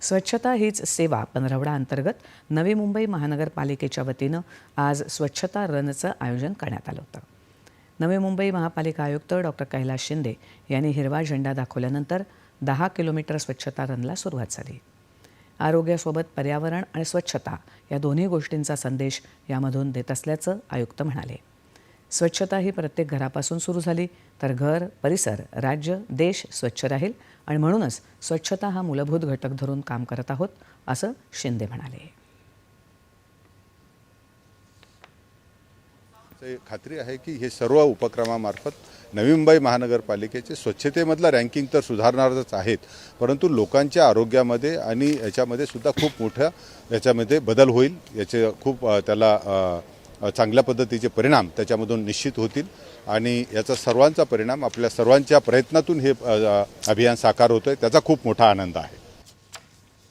स्वच्छता हीच सेवा पंधरवडा अंतर्गत नवी मुंबई महानगरपालिकेच्या वतीनं आज स्वच्छता रनचं आयोजन करण्यात आलं होतं. नवी मुंबई महापालिका आयुक्त डॉक्टर कैलास शिंदे यांनी हिरवा झेंडा दाखवल्यानंतर दहा किलोमीटर स्वच्छता रनला सुरुवात झाली. आरोग्यासोबत पर्यावरण आणि स्वच्छता या दोन्ही गोष्टींचा संदेश यामधून देत असल्याचं आयुक्त म्हणाले. स्वच्छता ही प्रत्येक घरापासून सुरू झाली तर घर परिसर राज्य देश स्वच्छ राहील आणि म्हणूनच स्वच्छता हा मूलभूत घटक धरून काम करत आहोत असं शिंदे म्हणाले. खात्री आहे की हे सर्व उपक्रमामार्फत नवी मुंबई महानगरपालिकेचे स्वच्छतेमधलं रँकिंग तर सुधारणारच आहेत परंतु लोकांच्या आरोग्यामध्ये आणि याच्यामध्ये सुद्धा खूप मोठ्या याच्यामध्ये बदल होईल याचे खूप त्याला चांगल्या पद्धतीचे परिणाम त्याच्यामधून निश्चित होतील. आणि याचा सर्वांचा परिणाम आपल्या सर्वांच्या प्रयत्नातून हे अभियान साकार होतं आहे त्याचा खूप मोठा आनंद आहे.